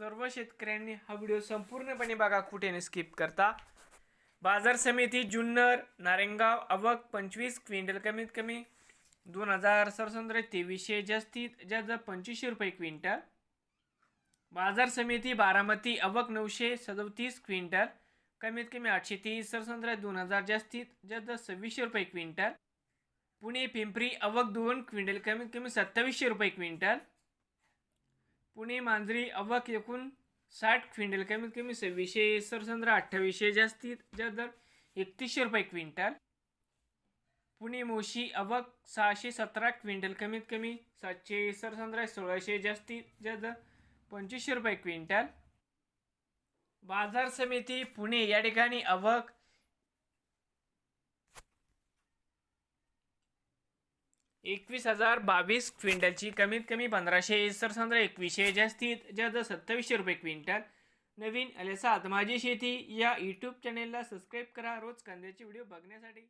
सर्व शेतकऱ्यांनी हा व्हिडिओ संपूर्णपणे बघा कुठे स्किप करता. बाजार समिती जुन्नर नारेंगाव आवक पंचवीस क्विंटल कमीत कमी दोन हजार सरसंद्र तेवीसशे जास्तीत जास्त पंचवीसशे रुपये क्विंटल. बाजार समिती बारामती अवक नऊशे सदोतीस क्विंटल कमीत कमी आठशे तीस सरसंद्र दोन हजार जास्तीत जास्त सव्वीसशे रुपये क्विंटल. पुणे पिंपरी अवक दोन क्विंटल कमीत कमी सत्तावीसशे रुपये क्विंटल. पुणे मांजरी अवक एकूण साठ क्विंटल. कमीत कमी सव्वीसशे सरसंद्र अठ्ठावीसशे जास्तीत जास्त दर एकतीसशे रुपये क्विंटल. पुणे मोशी अवक सहाशे सतरा क्विंटल. कमीत कमी सातशे सरसंद्र सोळाशे जास्तीत जास्त दर पंचवीसशे रुपये क्विंटल. बाजार समिती पुणे या ठिकाणी अवक एकवीस हजार बावीस क्विंटलची कमीत कमी पंधराशे सरसंद्र एकवीसशे जास्तीत जास्त सत्तावीसशे रुपये क्विंटल. नवीन आले माझी शेती या यूट्यूब चॅनेलला सबस्क्राईब करा. रोज कांद्याचे व्हिडिओ बघण्यासाठी.